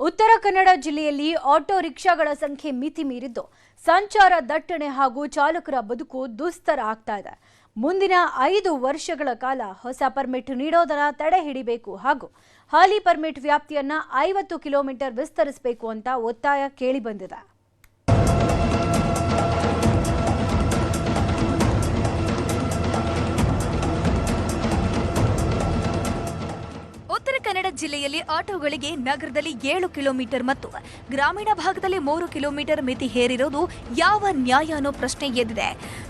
ಉತ್ತರ ಕನ್ನಡ ಜಿಲ್ಲೆಯಲ್ಲಿ ಆಟೋ ರಿಕ್ಷಾಗಳ ಸಂಖ್ಯೆ ಮಿತಿ ಮೀರಿದ್ದು, ಸಂಚಾರ ದಟ್ಟಣೆ ಹಾಗೂ ಚಾಲಕರ ಬದುಕು ದುಸ್ತರ ಆಗ್ತಾ ಇದೆ. ಮುಂದಿನ ಐದು ವರ್ಷಗಳ ಕಾಲ ಹೊಸ ಪರ್ಮಿಟ್ ನೀಡೋದರ ತಡೆ ಹಿಡಿಬೇಕು ಹಾಗೂ ಹಾಲಿ ಪರ್ಮಿಟ್ ವ್ಯಾಪ್ತಿಯನ್ನ ಐವತ್ತು ಕಿಲೋಮೀಟರ್ ವಿಸ್ತರಿಸಬೇಕು ಅಂತ ಒತ್ತಾಯ ಕೇಳಿಬಂದಿದೆ ಜಿಲ್ಲೆಯಲ್ಲಿ ಆಟೋಗಳಿಗೆ ನಗರದಲ್ಲಿ ಏಳು ಕಿಲೋಮೀಟರ್ ಮತ್ತು ಗ್ರಾಮೀಣ ಭಾಗದಲ್ಲಿ ಮೂರು ಕಿಲೋಮೀಟರ್ ಮಿತಿ ಹೇರಿರೋದು ಯಾವ ನ್ಯಾಯ ಅನ್ನೋ ಪ್ರಶ್ನೆ ಎದ್ದಿದೆ.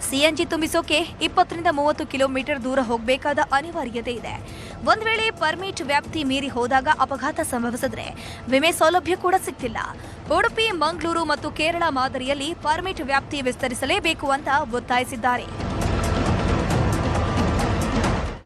ಸಿಎನ್ಜಿ ತುಂಬಿಸೋಕೆ ಇಪ್ಪತ್ತರಿಂದ ಮೂವತ್ತು ಕಿಲೋಮೀಟರ್ ದೂರ ಹೋಗಬೇಕಾದ ಅನಿವಾರ್ಯತೆ ಇದೆ. ಒಂದು ವೇಳೆ ಪರ್ಮಿಟ್ ವ್ಯಾಪ್ತಿ ಮೀರಿ ಹೋದಾಗ ಅಪಘಾತ ಸಂಭವಿಸಿದ್ರೆ ವಿಮೆ ಸೌಲಭ್ಯ ಕೂಡ ಸಿಗ್ತಿಲ್ಲ ಉಡುಪಿ, ಮಂಗಳೂರು ಮತ್ತು ಕೇರಳ ಮಾದರಿಯಲ್ಲಿ ಪರ್ಮಿಟ್ ವ್ಯಾಪ್ತಿ ವಿಸ್ತರಿಸಲೇಬೇಕು ಅಂತ ಒತ್ತಾಯಿಸಿದ್ದಾರೆ.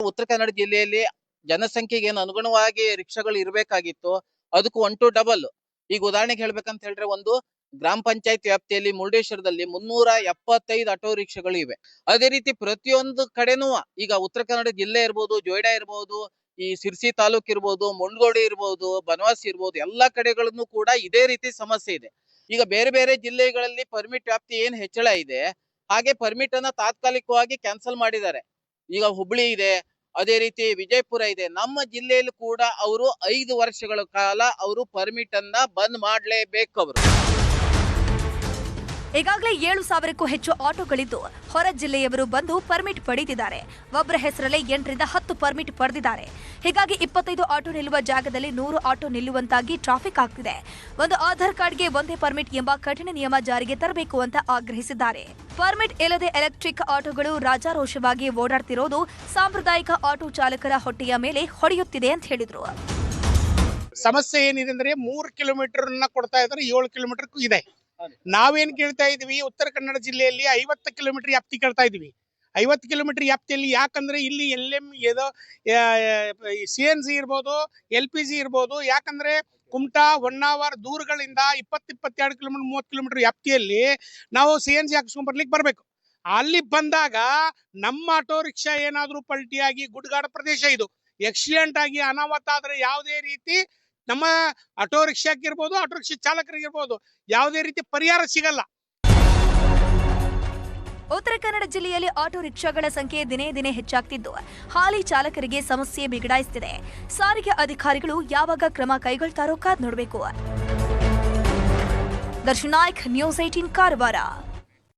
ಉತ್ತರ ಕನ್ನಡ ಜಿಲ್ಲೆಯಲ್ಲಿ ಜನಸಂಖ್ಯೆಗೆ ಏನು ಅನುಗುಣವಾಗಿ ರಿಕ್ಷಾಗಳು ಇರಬೇಕಾಗಿತ್ತು, ಅದಕ್ಕೂ ಒನ್ ಟು ಡಬಲ್ ಈಗ ಉದಾಹರಣೆಗೆ ಹೇಳ್ಬೇಕಂತ ಹೇಳಿದ್ರೆ ಒಂದು ಗ್ರಾಮ ಪಂಚಾಯತ್ ವ್ಯಾಪ್ತಿಯಲ್ಲಿ ಮುರುಡೇಶ್ವರದಲ್ಲಿ ಮುನ್ನೂರ ಎಪ್ಪತ್ತೈದು ಆಟೋ ರಿಕ್ಷಾಗಳು ಇವೆ. ಅದೇ ರೀತಿ ಪ್ರತಿಯೊಂದು ಕಡೆನೂ ಈಗ ಉತ್ತರ ಕನ್ನಡ ಜಿಲ್ಲೆ ಇರ್ಬೋದು, ಜೋಯ್ಡಾ ಇರ್ಬೋದು, ಈ ಸಿರ್ಸಿ ತಾಲೂಕ್ ಇರ್ಬೋದು ಮುಂಡಗೋಡಿ ಇರ್ಬೋದು, ಬನವಾಸಿ ಇರ್ಬೋದು, ಎಲ್ಲಾ ಕಡೆಗಳನ್ನು ಕೂಡ ಇದೇ ರೀತಿ ಸಮಸ್ಯೆ ಇದೆ. ಈಗ ಬೇರೆ ಬೇರೆ ಜಿಲ್ಲೆಗಳಲ್ಲಿ ಪರ್ಮಿಟ್ ವ್ಯಾಪ್ತಿ ಏನ್ ಹೆಚ್ಚಳ ಇದೆ, ಹಾಗೆ ಪರ್ಮಿಟ್ ಅನ್ನ ತಾತ್ಕಾಲಿಕವಾಗಿ ಕ್ಯಾನ್ಸಲ್ ಮಾಡಿದ್ದಾರೆ. ಈಗ ಹುಬ್ಳಿ ಇದೆ ಅದೇ ರೀತಿ ವಿಜಯಪುರ ಇದೆ. ನಮ್ಮ ಜಿಲ್ಲೆಯಲ್ಲೂ ಕೂಡ ಅವರು ಐದು ವರ್ಷಗಳ ಕಾಲ ಅವರು ಪರ್ಮಿಟ್ ಅನ್ನ ಬಂದ್ ಮಾಡ್ಲೇಬೇಕು ಅವರು ಈಗಾಗಲೇ ಏಳು ಸಾವಿರಕ್ಕೂ ಹೆಚ್ಚು ಆಟೋಗಳಿದ್ದು ಹೊರ ಜಿಲ್ಲೆಯವರು ಬಂದು ಪರ್ಮಿಟ್ ಪಡೆದಿದ್ದಾರೆ. ಒಬ್ಬರ ಹೆಸರಲ್ಲೇ ಎಂಟರಿಂದ ಹತ್ತು ಪರ್ಮಿಟ್ ಪಡೆದಿದ್ದಾರೆ. ಹೀಗಾಗಿ ಇಪ್ಪತ್ತೈದು ಆಟೋ ನಿಲ್ಲುವ ಜಾಗದಲ್ಲಿ ನೂರು ಆಟೋ ನಿಲ್ಲುವಂತಾಗಿ ಟ್ರಾಫಿಕ್ ಆಗ್ತಿದೆ. ಒಂದು ಆಧಾರ್ ಕಾರ್ಡ್ಗೆ ಒಂದೇ ಪರ್ಮಿಟ್ ಎಂಬ ಕಠಿಣ ನಿಯಮ ಜಾರಿಗೆ ತರಬೇಕು ಅಂತ ಆಗ್ರಹಿಸಿದ್ದಾರೆ. ಪರ್ಮಿಟ್ ಇಲ್ಲದೆ ಎಲೆಕ್ಟ್ರಿಕ್ ಆಟೋಗಳು ರಾಜಾರೋಷವಾಗಿ ಓಡಾಡ್ತಿರೋದು ಸಾಂಪ್ರದಾಯಿಕ ಆಟೋ ಚಾಲಕರ ಹೊಟ್ಟೆಯ ಮೇಲೆ ಹೊಡೆಯುತ್ತಿದೆ ಅಂತ ಹೇಳಿದರು. ಸಮಸ್ಯೆ ಏನಿದೆ ಅಂದ್ರೆ ಮೂರು ಕಿಲೋಮೀಟರ್ ಕೊಡ್ತಾ ಇದ್ದಾರೆ, ಏಳು ಕಿಲೋಮೀಟರ್ ಇದೆ. ನಾವೇನ್ ಕೇಳ್ತಾ ಇದೀವಿ, ಉತ್ತರ ಕನ್ನಡ ಜಿಲ್ಲೆಯಲ್ಲಿ ಐವತ್ತು ಕಿಲೋಮೀಟರ್ ವ್ಯಾಪ್ತಿ ಕೇಳ್ತಾ ಇದೀವಿ. ಐವತ್ತು ಕಿಲೋಮೀಟರ್ ವ್ಯಾಪ್ತಿಯಲ್ಲಿ ಯಾಕಂದ್ರೆ ಇಲ್ಲಿ ಎಲ್ ಎಂ ಏನೋ ಸಿ ಎನ್ ಸಿ ಇರ್ಬೋದು, ಎಲ್ ಪಿ ಜಿ ಇರ್ಬೋದು, ಯಾಕಂದ್ರೆ ಕುಮಟಾ, ಹೊನ್ನಾವರ್ ದೂರಗಳಿಂದ ಇಪ್ಪತ್ತು ಇಪ್ಪತ್ತೆರಡು ಕಿಲೋಮೀಟರ್, ಮೂವತ್ತು ಕಿಲೋಮೀಟರ್ ವ್ಯಾಪ್ತಿಯಲ್ಲಿ ನಾವು ಸಿ ಎನ್ ಸಿ ಹಾಕ್ಸ್ಕೊಂಡ್ ಬರ್ಲಿಕ್ಕೆ ಬರ್ಬೇಕು. ಅಲ್ಲಿ ಬಂದಾಗ ನಮ್ಮ ಆಟೋ ರಿಕ್ಷಾ ಏನಾದ್ರೂ ಪಲ್ಟಿಯಾಗಿ ಗುಡ್ಗಾಡ ಪ್ರದೇಶ ಇದು. ಎಕ್ಸಿಡೆಂಟ್ ಆಗಿ ಅನಾಹುತ ಆದರೆ ಯಾವುದೇ ರೀತಿ ನಮ್ಮ ಆಟೋ ರಿಕ್ಷಾಕ್ಕಿರ್ಬೋದು ಆಟೋ ರಿಕ್ಷಾ ಚಾಲಕರಿಗಿರ್ಬೋದು, ಯಾವುದೇ ರೀತಿ ಪರಿಹಾರ ಸಿಗಲ್ಲ. ಉತ್ತರ ಕನ್ನಡ ಜಿಲ್ಲೆಯಲ್ಲಿ ಆಟೋ ರಿಕ್ಷಾಗಳ ಸಂಖ್ಯೆ ದಿನೇ ದಿನೇ ಹೆಚ್ಚಾಗ್ತಿದ್ದು. ಹಾಲಿ ಚಾಲಕರಿಗೆ ಸಮಸ್ಯೆ ಬಿಗಡಾಯಿಸ್ತಿದೆ. ಸಾರಿಗೆ ಅಧಿಕಾರಿಗಳು ಯಾವಾಗ ಕ್ರಮ ಕೈಗೊಳ್ತಾರೋ ಕಾದ್ ನೋಡಬೇಕು. Darshan Naik news eighteen Karwar.